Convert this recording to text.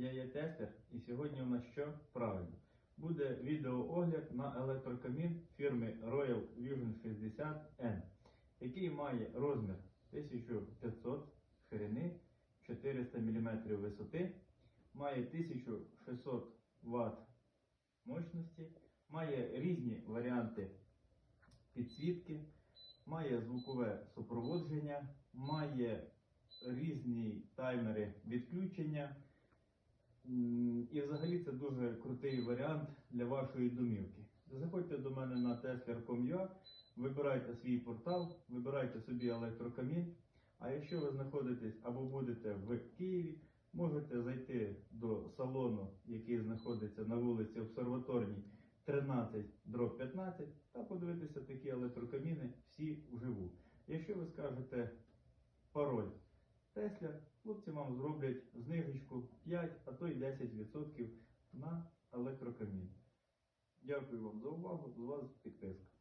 Я є тестер, і сьогодні у нас що? Правильно. Буде відеоогляд на електрокамін фірми Royal Vision 60N, який має розмір 1500 ширини, 400 мм висоти, має 1600 Вт мощності, має різні варіанти підсвітки, має звукове супроводження, має різні таймери відключення. І взагалі це дуже крутий варіант для вашої домівки. Заходьте до мене на tesla.com.ua, вибирайте свій портал, вибирайте собі електрокамін. А якщо ви знаходитесь або будете в Києві, можете зайти до салону, який знаходиться на вулиці Обсерваторній 13 15 та подивитися такі електрокаміни всі вживу. Якщо ви скажете пароль Тесля, хлопці вам зроблять знижечку 5, а то й 10% на електрокамін. Дякую вам за увагу. З вас підписка.